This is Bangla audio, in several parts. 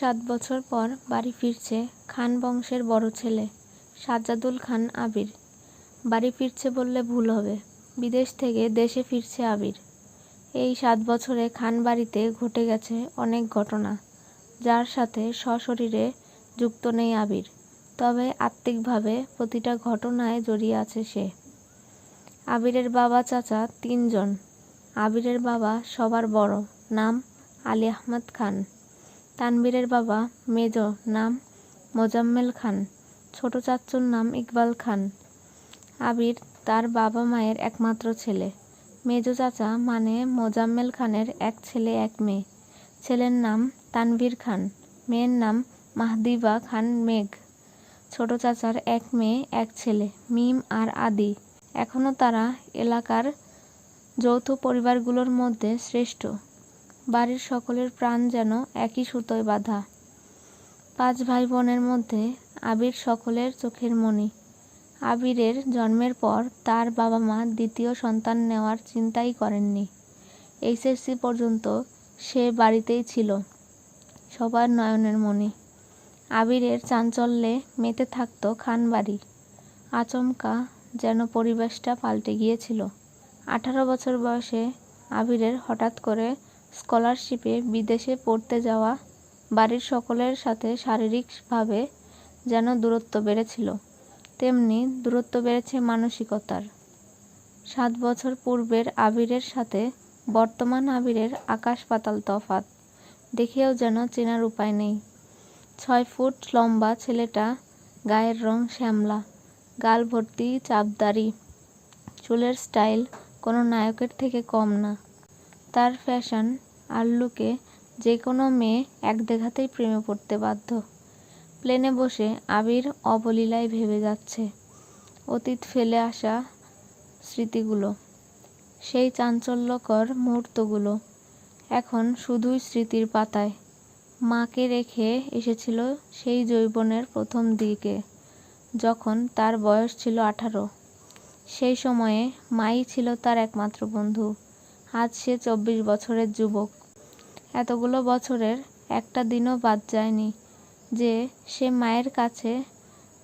সাত বছর পর বাড়ি ফিরছে খান বংশের বড় ছেলে, সাজ্জাদুল খান আবির। বাড়ি ফিরছে বললে ভুল হবে, বিদেশ থেকে দেশে ফিরছে আবির। এই সাত বছরে খান বাড়িতে ঘটে গেছে অনেক ঘটনা, যার সাথে সশরীরে যুক্ত নেই আবির, তবে আত্মিকভাবে প্রতিটা ঘটনায় জড়িয়ে আছে সে। আবিরের বাবা চাচা তিনজন, আবিরের বাবা সবার বড়, নাম আলী আহমদ খান। তানবীরের বাবা, মেজ, নাম মোজাম্মেল খান। ছোট চাচ্চুর নাম ইকবাল খান। আবির তার বাবা মায়ের একমাত্র ছেলে। মেজ চাচা মানে মোজাম্মেল খানের এক ছেলে, এক মেয়ে। ছেলের নাম তানভীর খান। মেয়ের নাম মাহদিবা খান মেঘ। ছোট চাচার এক মেয়ে, এক ছেলে, মিম আর আদি। এখনও তারা এলাকার যৌথ পরিবারগুলোর মধ্যে শ্রেষ্ঠ। বাড়ির সকলের প্রাণ যেন একই সুতোয় বাঁধা। পাঁচ ভাই বোনের মধ্যে আবির সকলের চোখের মণি। আবিরের জন্মের পর তার বাবা মা দ্বিতীয় সন্তান নেওয়ার চিন্তাই করেননি। এইচএসসি পর্যন্ত সে বাড়িতেই ছিল, সবার নয়নের মণি। আবিরের চাঞ্চল্যে মেতে থাকতো খানবাড়ি আচমকা যেন পরিবেশটা পাল্টে গিয়েছিল। আঠারো বছর বয়সে আবিরের হঠাৎ করে স্কলারশিপে বিদেশে পড়তে যাওয়া বাড়ির সকলের সাথে শারীরিকভাবে যেন দূরত্ব বেড়েছিল, তেমনি দূরত্ব বেড়েছে মানসিকতার। সাত বছর পূর্বের আবিরের সাথে বর্তমান আবিরের আকাশ পাতাল তফাত দেখেও যেন চেনার উপায় নেই। ছয় ফুট লম্বা ছেলেটা গায়ের রং শ্যামলা গাল ভর্তি চাপদারি চুলের স্টাইল কোনো নায়কের থেকে কম না। তার ফ্যাশন আর লুকে যে কোনো মেয়ে এক দেখাতেই প্রেমে পড়তে বাধ্য। প্লেনে বসে আবির অবলীলায় ভেবে যাচ্ছে। অতীত ফেলে আসা স্মৃতিগুলো, সেই চাঞ্চল্যকর মুহূর্তগুলো এখন শুধুই স্মৃতির পাতায়। মাকে রেখে এসেছিল সেই যৌবনের প্রথম দিকে, যখন তার বয়স ছিল আঠারো। সেই সময়ে মাই ছিল তার একমাত্র বন্ধু। আজ সে চব্বিশ বছরের যুবক। এতগুলো বছরের একটা দিনও বাদ যায়নি যে সে মায়ের কাছে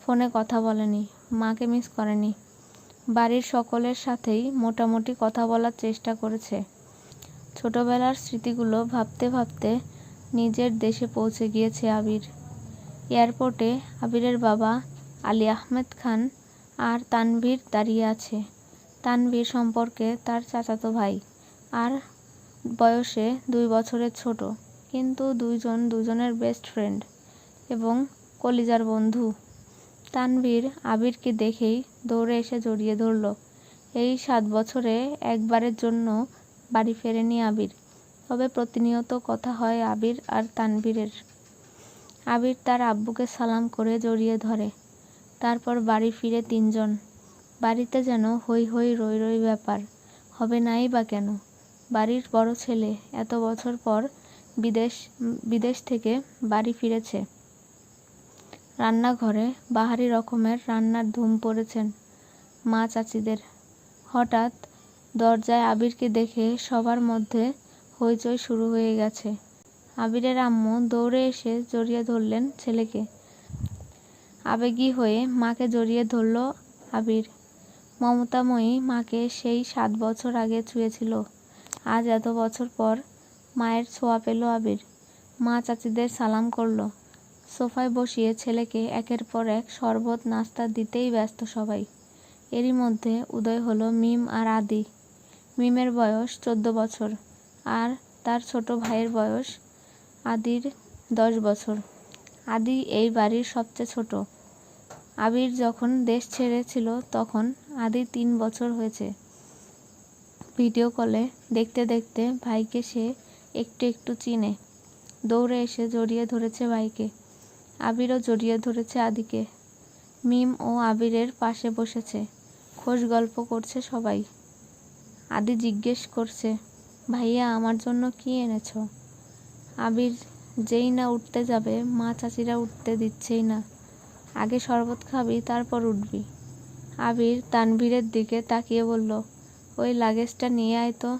ফোনে কথা বলেনি, মাকে মিস করেনি। বাড়ির সকলের সাথেই মোটামুটি কথা বলার চেষ্টা করেছে। ছোটবেলার স্মৃতিগুলো ভাবতে ভাবতে নিজের দেশে পৌঁছে গিয়েছে আবির। এয়ারপোর্টে আবিরের বাবা আলী আহমেদ খান আর তানভীর দাঁড়িয়ে আছে। তানভীর সম্পর্কে তার চাচাতো ভাই। আর বয়সে দুই বছরের ছোট। কিন্তু দুইজন, দুজনের বেস্ট ফ্রেন্ড এবং কলিজার বন্ধু। তানভীর আবিরকে দেখেই দৌড়ে এসে জড়িয়ে ধরল। এই সাত বছরে একবারের জন্য বাড়ি ফেরেনি আবির। তবে প্রতিনিয়ত কথা হয় আবির আর তানভীরের। আবির তার আব্বুকে সালাম করে জড়িয়ে ধরে। তারপর বাড়ি ফিরে তিনজন। বাড়িতে যেন হই হই রই রই ব্যাপার। হবে নাই বা কেন? বাড়ির বড় ছেলে এত বছর পর বিদেশ বিদেশ থেকে বাড়ি ফিরেছে। রান্নাঘরে বাহারি রকমের রান্নার ধুম পড়েছেন মা চাচিদের। হঠাৎ দরজায় আবিরকে দেখে সবার মধ্যে হইচই শুরু হয়ে গেছে। আবিরের আম্মু দৌড়ে এসে জড়িয়ে ধরলেন ছেলেকে। আবেগী হয়ে মাকে জড়িয়ে ধরল আবির। মমতাময়ী মাকে সেই সাত বছর আগে ছুঁয়েছিল। আজ এত বছর পর মায়ের ছোঁয়া পেল আবির। মা চাচিদের সালাম করল। সোফায় বসিয়ে ছেলেকে একের পর এক শরবত, নাস্তা দিতেই ব্যস্ত সবাই। এরই মধ্যে উদয় হলো মিম আর আদি। মিমের বয়স চোদ্দ বছর আর তার ছোট ভাইয়ের বয়স আদির দশ বছর। আদি এই বাড়ির সবচেয়ে ছোট। আবির যখন দেশ ছেড়েছিল তখন আদি তিন বছর হয়েছে। ভিডিও কলে দেখতে দেখতে ভাইকে সে একটু একটু চিনে। দৌড়ে এসে জড়িয়ে ধরেছে ভাইকে। আবিরও জড়িয়ে ধরেছে আদিকে। মিম ও আবিরের পাশে বসেছে। খোশ গল্প করছে সবাই। আদি জিজ্ঞেস করছে, ভাইয়া, আমার জন্য কি এনেছ? আবির, যেই না উঠতে যাবে, মা চাচিরা উঠতে দিচ্ছেই না। আগে শরবত খাবি, তারপর উঠবি। আবির তানভীরের দিকে তাকিয়ে বলল ওই লাগেজটা নিয়ে আয় তো।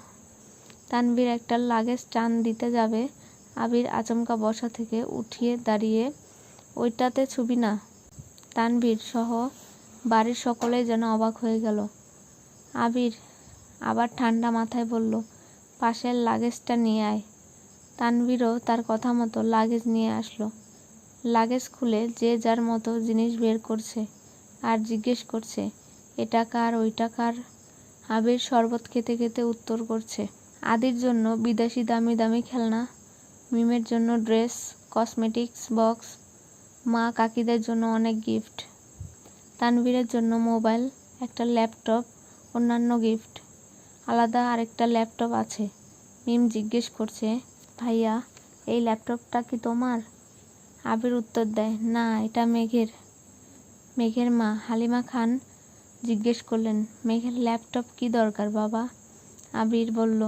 তানভীর একটা লাগেজ টান দিতে যাবে। আবির আচমকা বসা থেকে উঠিয়ে দাঁড়িয়ে, ওইটাতে ছবি না? তানভীর সহ বাড়ির সকলেই যেন অবাক হয়ে গেল। আবির আবার ঠান্ডা মাথায় বলল, পাশের লাগেজটা নিয়ে আয়। তানভীরও তার কথা মতো লাগেজ নিয়ে আসলো। লাগেজ খুলে যে যার মতো জিনিস বের করছে আর জিজ্ঞেস করছে, এটা কার, ওইটা কার? আবির শরবত খেতে খেতে উত্তর করছে, আদির জন্য বিদেশি দামি দামি খেলনা, মিমের জন্য ড্রেস, কসমেটিক্স, বক্স, মা কাকিদের জন্য অনেক গিফট, তানভীরের জন্য মোবাইল, একটা ল্যাপটপ, অন্যান্য গিফট, আলাদা আরেকটা ল্যাপটপ আছে। মিম জিজ্ঞেস করছে, ভাইয়া, এই ল্যাপটপটা কি তোমার? আবির উত্তর দেয়, না, এটা মেঘের মেঘের মা, হালিমা খান জিজ্ঞেস করলেন, মেঘের ল্যাপটপ কি দরকার বাবা? আবির বলল,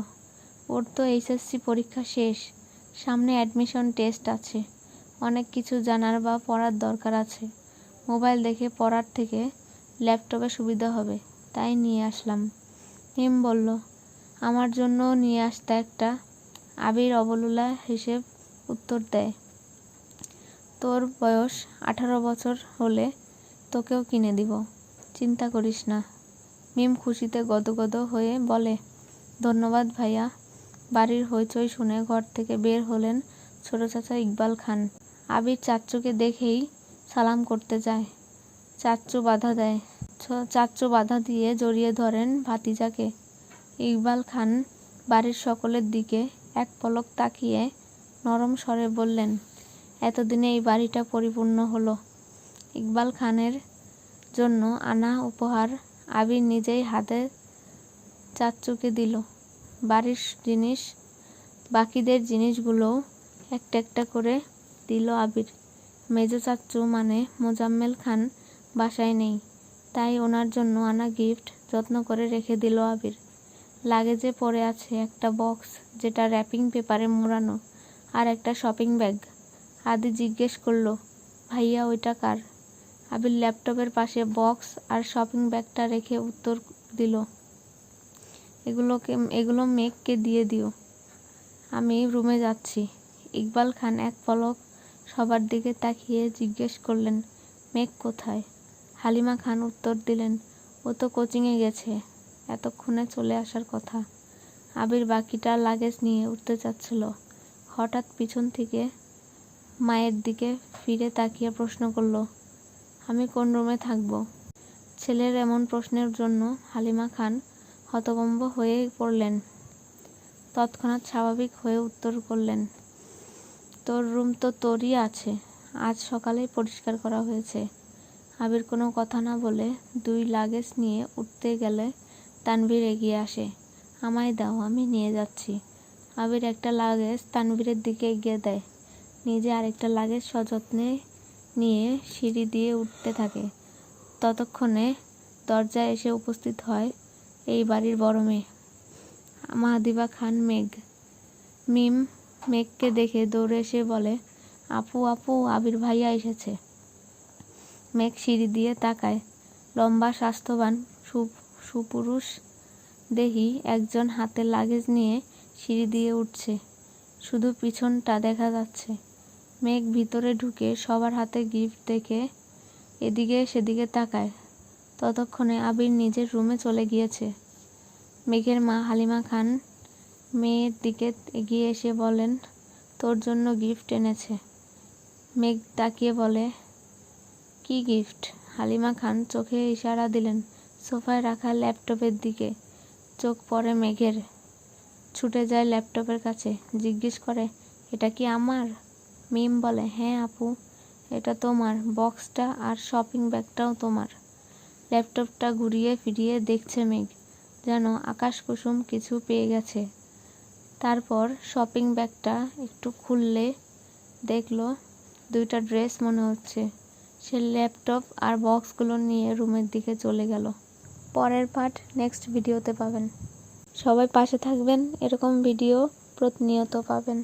ওর তো এইচএসসি পরীক্ষা শেষ, সামনে অ্যাডমিশন টেস্ট আছে, অনেক কিছু জানার বা পড়ার দরকার আছে। মোবাইল দেখে পড়ার থেকে ল্যাপটপে সুবিধা হবে, তাই নিয়ে আসলাম। হিম বলল, আমার জন্য নিয়ে আসতে একটা। আবির অবলুলা হিসেব উত্তর দেয়, তোর বয়স আঠারো বছর হলে তোকেও কিনে দিব। চিন্তা করিস না। মিম খুশিতে গদগদ হয়ে বলে, ধন্যবাদ ভাইয়া। বাড়ির হইচই শুনে ঘর থেকে বের হলেন ছোট চাচা ইকবাল খান। আবির চাচ্চুকে দেখেই সালাম করতে যায়। চাচ্চু বাধা দেয়। চাচ্চু বাধা দিয়ে জড়িয়ে ধরেন ভাতিজাকে। ইকবাল খান বাড়ির সকলের দিকে এক পলক তাকিয়ে নরম স্বরে বললেন, এতদিনে এই বাড়িটা পরিপূর্ণ হলো। ইকবাল খানের জন্য আনা উপহার আবির নিজেই হাতে চাচ্চুকে দিল। বাড়ির জিনিস, বাকিদের জিনিসগুলোও একটা একটা করে দিল আবির। মেজ চাচ্চু মানে মোজাম্মেল খান বাসায় নেই, তাই ওনার জন্য আনা গিফট যত্ন করে রেখে দিল আবির। লাগেজে পড়ে আছে একটা বক্স যেটা র্যাপিং পেপারে মোড়ানো আর একটা শপিং ব্যাগ। আদি জিজ্ঞেস করল, ভাইয়া, ওইটা কার? আবির ল্যাপটপের পাশে বক্স আর শপিং ব্যাগটা রেখে উত্তর দিল, এগুলোকে, এগুলো মেঘকে দিয়ে দিও। আমি রুমে যাচ্ছি। ইকবাল খান এক পলক সবার দিকে তাকিয়ে জিজ্ঞেস করলেন, মেঘ কোথায়? হালিমা খান উত্তর দিলেন, ও তো কোচিংয়ে গেছে, এতক্ষণে চলে আসার কথা। আবির বাকিটা লাগেজ নিয়ে উঠতে চাচ্ছিল। হঠাৎ পিছন থেকে মায়ের দিকে ফিরে তাকিয়ে প্রশ্ন করল আমি কোন রুমে থাকব? ছেলের এমন প্রশ্নের জন্য হালিমা খান হতভম্ব হয়ে পড়লেন। তৎক্ষণাৎ স্বাভাবিক হয়ে উত্তর করলেন, তোর রুম তো তোরই আছে। আজ সকালেই পরিষ্কার করা হয়েছে। আবির কোনো কথা না বলে দুই লাগেজ নিয়ে উঠতে গেলে তানভীর এগিয়ে আসে। আমায় দাও, আমি নিয়ে যাচ্ছি। আবির একটা লাগেজ তানভীরের দিকে এগিয়ে দেয়। নিজে আরেকটা লাগেজ সযত্নে নিয়ে সিঁড়ি দিয়ে উঠতে থাকে। ততক্ষণে দরজায় এসে উপস্থিত হয় এই বাড়ির বড় মেয়ে। মাহাদিবা খান মেঘ। মিম মেঘকে দেখে দৌড়ে এসে বলে, আপু আপু, আবির ভাইয়া এসেছে। মেঘ সিঁড়ি দিয়ে তাকায়। লম্বা, স্বাস্থ্যবান সুপুরুষ দেহি একজন হাতে লাগেজ নিয়ে সিঁড়ি দিয়ে উঠছে। শুধু পিছনটা দেখা যাচ্ছে। মেঘ ভিতরে ঢুকে সবার হাতে গিফট দেখে এদিকে সেদিকে তাকায়। ততক্ষণে আবির নিজের রুমে চলে গিয়েছে। মেঘের মা হালিমা খান মেয়ের দিকে এগিয়ে এসে বলেন, তোর জন্য গিফট এনেছে। মেঘ তাকিয়ে বলে, কি গিফট হালিমা খান চোখে ইশারা দিলেন সোফায় রাখা ল্যাপটপের দিকে। চোখ পড়ে মেঘের। ছুটে যায় ল্যাপটপের কাছে। জিজ্ঞেস করে, এটা কি আমার? মিম বলে হ্যাঁ আপু, এটা তোমার, বক্সটা আর শপিং ব্যাগটাও তোমার। ল্যাপটপটা ঘুরিয়ে ফিরিয়ে দেখছে মেঘ যেন আকাশ কুসুম কিছু পেয়ে গেছে। তারপর শপিং ব্যাগটা একটু খুললে দেখল দুইটা ড্রেস মনে হচ্ছে। সে ল্যাপটপ আর বক্সগুলো নিয়ে রুমের দিকে চলে গেল। পরের পার্ট নেক্সট ভিডিওতে পাবেন। সবাই পাশে থাকবেন, এরকম ভিডিও প্রতিনিয়ত পাবেন।